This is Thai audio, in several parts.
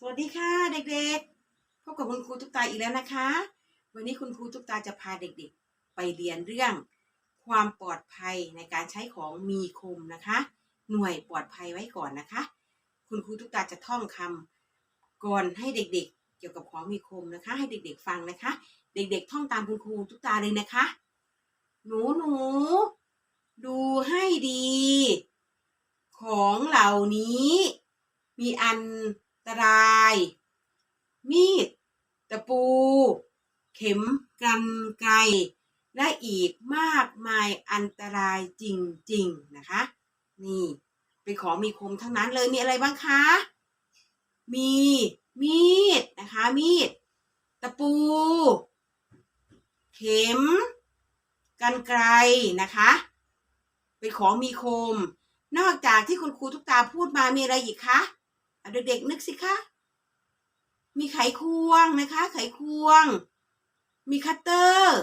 สวัสดีค่ะเด็กๆ พบกับคุณครูตุ๊กตาอีกแล้วนะคะ วันนี้คุณครูตุ๊กตาจะพาเด็กๆ ไปเรียนเรื่อง ความปลอดภัยในการใช้ของมีคมนะคะ หน่วยปลอดภัยไว้ก่อนนะคะ คุณครูตุ๊กตาจะท่องคำก่อนให้เด็กๆ เกี่ยวกับของมีคมนะคะ ให้เด็กๆฟังนะคะ เด็กๆ ท่องตามคุณครูตุ๊กตาเลยนะคะ หนูหนูดูให้ดี ของเหล่านี้มีอัน ตราย มีด ตะปู เข็มกันไกรและอีกมากมายอันตรายจริง ๆ นะคะ นี่ เป็นของมีคมทั้งนั้นเลยมีอะไรบ้างคะ มีมีดนะคะ มีด ตะปู เข็ม กันไกรนะคะ เป็นของมีคม นอกจากที่คุณครูทุกตาพูดมามีอะไรอีกคะ เด็กๆนึกสิคะ มีไขควงนะคะ ไขควง มีคัตเตอร์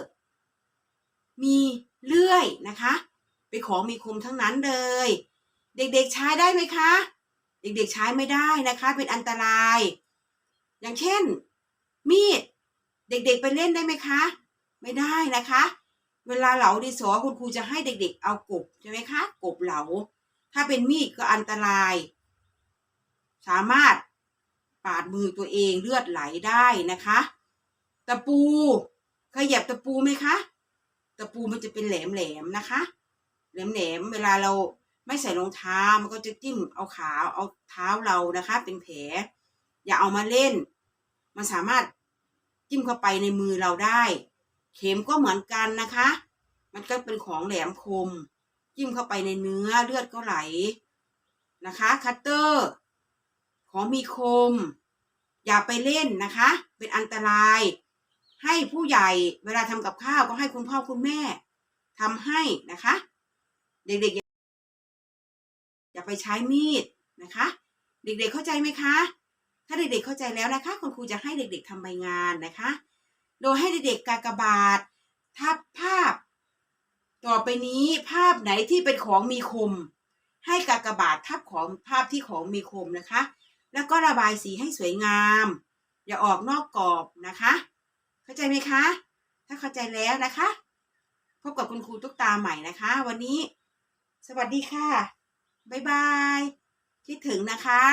มีเลื่อยนะคะเป็นของมีคมทั้งนั้นเลย เด็กๆใช้ได้ไหมคะ เด็กๆใช้ไม่ได้นะคะ เป็นอันตราย อย่างเช่น มีด เด็กๆไปเล่นได้ไหมคะ ไม่ได้นะคะ เวลาเหลาดินสอคุณครูจะให้เด็กๆ เอากบใช่ไหมคะ กบเหลา ถ้าเป็นมีดก็อันตราย สามารถปาดมือตัวเองเลือดไหลได้นะคะ ตะปูเคยเหยียบตะปูไหมคะ ตะปูมันจะเป็นแหลมๆนะคะ แหลมๆเวลาเราไม่ใส่รองเท้ามันก็จะจิ้มเอาขาเอาเท้าเรานะคะ เป็นแผล อย่าเอามาเล่น มันสามารถจิ้มเข้าไปในมือเราได้ เข็มก็เหมือนกันนะคะ มันก็เป็นของแหลมคม จิ้มเข้าไปในเนื้อเลือดก็ไหลนะคะ คัตเตอร์ ของมีคม อย่าไปเล่นนะคะ เป็นอันตราย ให้ผู้ใหญ่เวลาทำกับข้าวก็ให้คุณพ่อคุณแม่ทำให้นะคะ เด็กๆอย่าไปใช้มีดนะคะ เด็กๆเข้าใจไหมคะ ถ้าเด็กๆเข้าใจแล้วนะคะ คุณครูจะให้เด็กๆทำใบงานนะคะ โดยให้เด็กๆกากบาททับภาพ ต่อไปนี้ภาพไหนที่เป็นของมีคม ให้กากบาททับของภาพที่ของมีคมนะคะ แล้วก็ระบายสีให้สวยงาม อย่าออกนอกกรอบนะคะ เข้าใจไหมคะ ถ้าเข้าใจแล้วนะคะ พบกับคุณครูตุ๊กตาใหม่นะคะ วันนี้ สวัสดีค่ะ บ๊ายบาย คิดถึงนะคะ